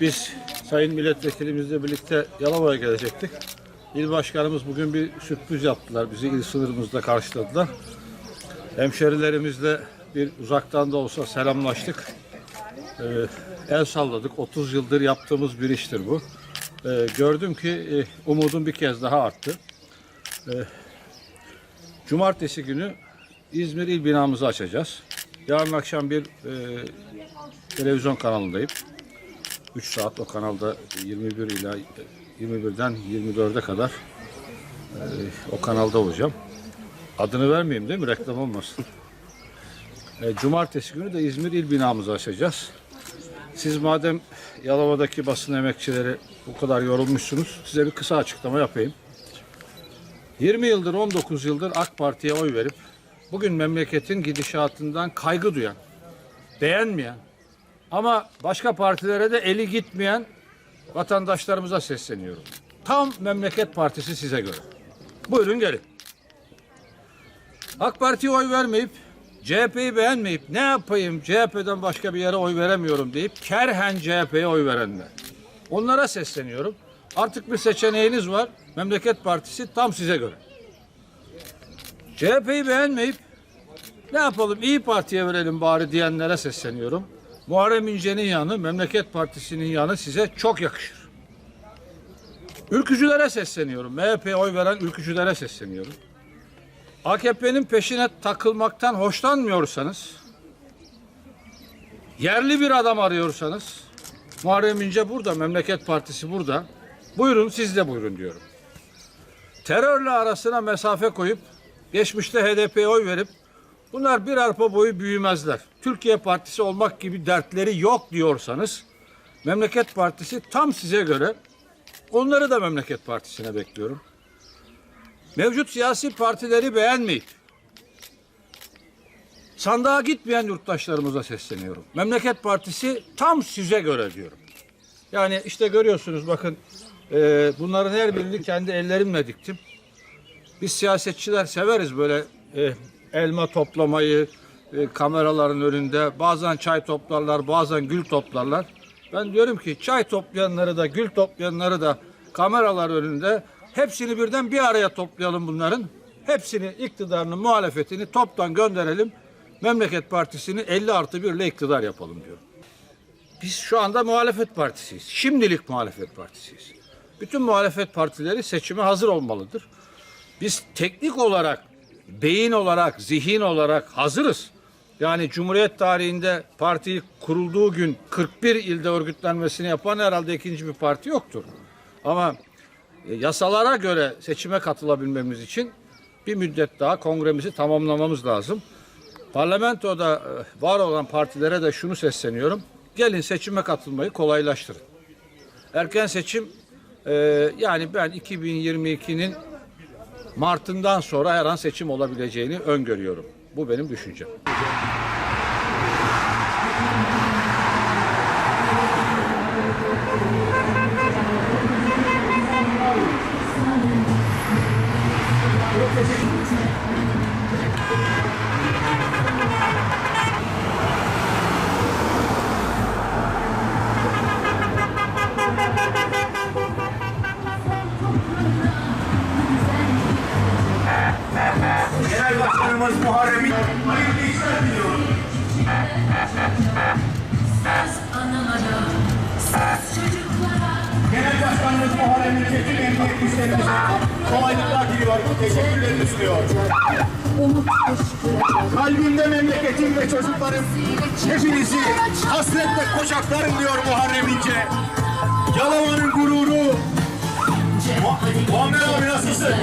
Biz Sayın Milletvekilimizle birlikte Yalova'ya gelecektik. İl Başkanımız bugün bir sürpriz yaptılar. Bizi il sınırımızda karşıladılar. Hemşerilerimizle bir uzaktan da olsa selamlaştık. Ee, el salladık. 30 yıldır yaptığımız bir iştir bu. Ee, gördüm ki e, umudum bir kez daha arttı. Ee, Cumartesi günü İzmir il binamızı açacağız. Yarın akşam bir e, televizyon kanalındayım. 3 saat o kanalda 21 ila 21'den 24'e kadar e, o kanalda olacağım. Adını vermeyeyim değil mi? Reklam olmasın. E, Cumartesi günü de İzmir il binamızı açacağız. Siz madem Yalova'daki basın emekçileri bu kadar yorulmuşsunuz, size bir kısa açıklama yapayım. 20 yıldır, 19 yıldır AK Parti'ye oy verip bugün memleketin gidişatından kaygı duyan, beğenmeyen ama başka partilere de eli gitmeyen vatandaşlarımıza sesleniyorum. Tam memleket partisi size göre. Buyurun gelin. AK Parti'ye oy vermeyip CHP'yi beğenmeyip ne yapayım CHP'den başka bir yere oy veremiyorum deyip kerhen CHP'ye oy verenler. Onlara sesleniyorum. Artık bir seçeneğiniz var. Memleket Partisi tam size göre. CHP'yi beğenmeyip ne yapalım İyi Parti'ye verelim bari diyenlere sesleniyorum. Muharrem İnce'nin yanı, Memleket Partisi'nin yanı size çok yakışır. Ülkücülere sesleniyorum. MHP'ye oy veren ülkücülere sesleniyorum. AKP'nin peşine takılmaktan hoşlanmıyorsanız, yerli bir adam arıyorsanız, Muharrem İnce burada, Memleket Partisi burada. Buyurun siz de buyurun diyorum. Terörle arasına mesafe koyup, geçmişte HDP'ye oy verip, bunlar bir arpa boyu büyümezler. Türkiye Partisi olmak gibi dertleri yok diyorsanız, Memleket Partisi tam size göre, onları da Memleket Partisi'ne bekliyorum mevcut siyasi partileri beğenmeyip sandığa gitmeyen yurttaşlarımıza sesleniyorum. Memleket Partisi tam size göre diyorum. Yani işte görüyorsunuz bakın e, bunların her birini kendi ellerimle diktim. Biz siyasetçiler severiz böyle e, elma toplamayı e, kameraların önünde. Bazen çay toplarlar, bazen gül toplarlar. Ben diyorum ki çay toplayanları da gül toplayanları da kameralar önünde hepsini birden bir araya toplayalım bunların. Hepsini iktidarını, muhalefetini toptan gönderelim. Memleket Partisi'ni 50 artı 1 ile iktidar yapalım diyor. Biz şu anda muhalefet partisiyiz. Şimdilik muhalefet partisiyiz. Bütün muhalefet partileri seçime hazır olmalıdır. Biz teknik olarak, beyin olarak, zihin olarak hazırız. Yani Cumhuriyet tarihinde parti kurulduğu gün 41 ilde örgütlenmesini yapan herhalde ikinci bir parti yoktur. Ama e, yasalara göre seçime katılabilmemiz için bir müddet daha kongremizi tamamlamamız lazım. Parlamentoda e, var olan partilere de şunu sesleniyorum. Gelin seçime katılmayı kolaylaştırın. Erken seçim e, yani ben 2022'nin Mart'ından sonra her an seçim olabileceğini öngörüyorum. Bu benim düşüncem. Başkanımız Muharrem'in hayırlı işler diliyorum. Genel Başkanımız Muharrem'in çetin emniyet güçlerimize kolaylıklar diliyor. Teşekkürlerimi sunuyor. Kalbimde memleketim ve çocuklarım hepinizi hasretle kucaklarım diyor Muharrem İnce. Yalova'nın gururu. Mu- Muammer abi nasılsın?